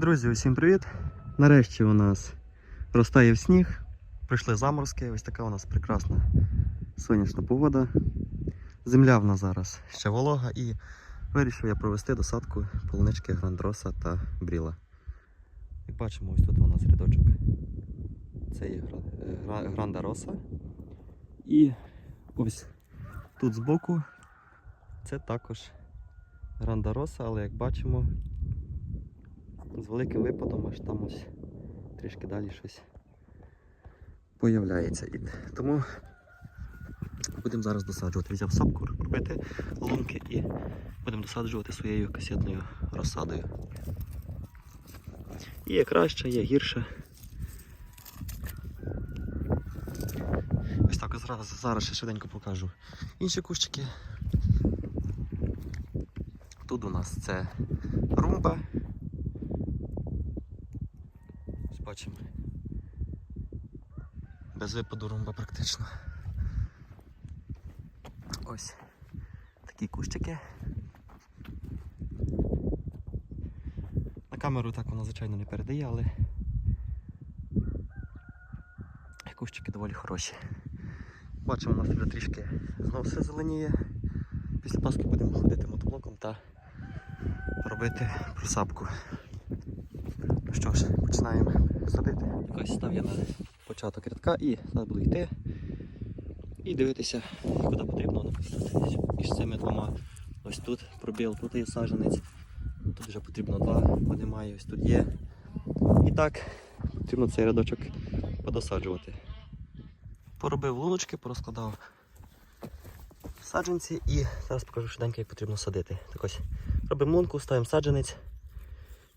Друзі, усім привіт! Нарешті у нас розтає сніг, прийшли заморозки, ось така у нас прекрасна сонячна погода. Земля в нас зараз ще волога і вирішив я провести досадку полунички Грандроса та Бріла. Як бачимо, ось тут у нас рядочок. Це є Гра- Гранда. І ось тут збоку це також Гранда Роса, але як бачимо, з великим випадом аж там ось трішки далі щось появляється. І тому будемо зараз досаджувати. Взяв сапку робити лунки і будемо досаджувати своєю касетною розсадою. Є краще, є гірше. Ось так зараз, зараз ще швиденько покажу інші кущики. Тут у нас це румба. Бачимо. Без випаду румба практично. Ось такі кущики. На камеру так воно звичайно не передає, але кущики доволі хороші. Бачимо, у нас вже трішки знову все зеленіє. Після Пасхи будемо ходити мотоблоком та робити просапку. Ну що ж, починаємо садити. Ось став я на початок рядка і зараз буду йти і дивитися, куди потрібно написати. Між цими двома. Ось тут пробіл, тут є саджанець, тут вже потрібно два, бо немає, ось тут є. І так, потрібно цей рядочок подосаджувати. Поробив луночки, порозкладав саджанці і зараз покажу швиденько, як потрібно садити. Так ось робимо лунку, ставимо саджанець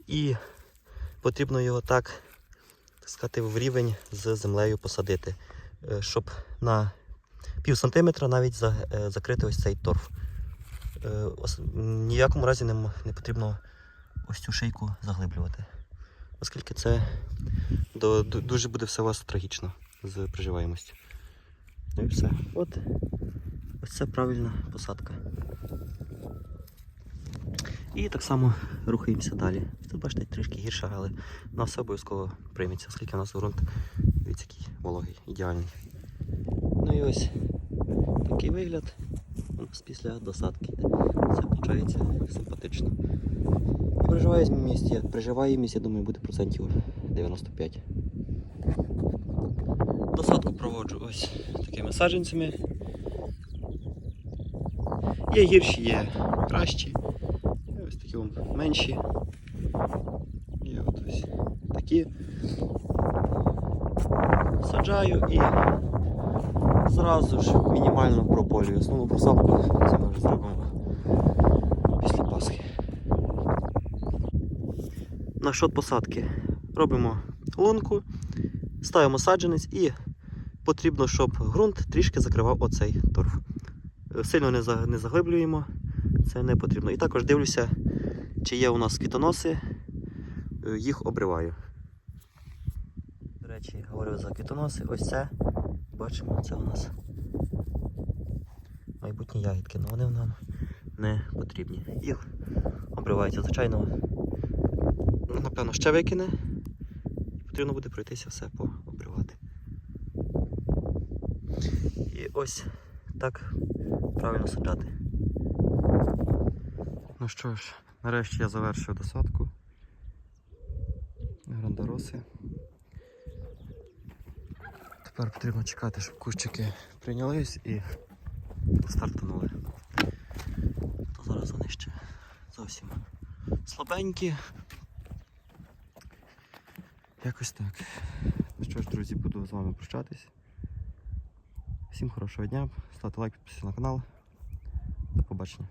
і потрібно його так, так сказати, в рівень з землею посадити, е, щоб на пів сантиметра навіть е, закрити ось цей торф. Е, ніякому разі не, потрібно ось цю шийку заглиблювати, оскільки це дуже буде все у вас трагічно з приживаємостю. Ну і все. От ось це правильна посадка. І так само рухаємося далі. Тут бачите, трішки гірше, але на все обов'язково прийметься, оскільки у нас ґрунт від який вологий, ідеальний. Ну і ось такий вигляд у нас після досадки. йде. Це виходить симпатично. Місці, приживаємість, я думаю, буде процентів 95. Досадку проводжу ось такими саджанцями. Є гірші, є кращі. Такі менші. Є от ось такі. Саджаю і зразу ж мінімально прополюю. Основну просапку це ми вже зробимо після Пасхи. На шот посадки робимо лунку, ставимо саджанець і потрібно, щоб ґрунт трішки закривав оцей торф. Сильно не заглиблюємо, це не потрібно. І також дивлюся, чи є у нас квітоноси, е, їх обриваю. До речі, говорю за квітоноси. Ось це. Бачимо, це у нас майбутні ягідки, але вони нам не потрібні. Їх обривається, звичайно, ну, напевно, ще викине. Потрібно буде пройтися все пообривати. І ось так правильно саджати. Ну що ж, нарешті я завершив досадку. Грандароси. Тепер потрібно чекати, щоб кущики прийнялись і стартанули. То зараз вони ще зовсім слабенькі. Якось так. Ну що ж, друзі, буду з вами прощатись. Всім хорошого дня, ставте лайк, підписуйтесь на канал. До побачення.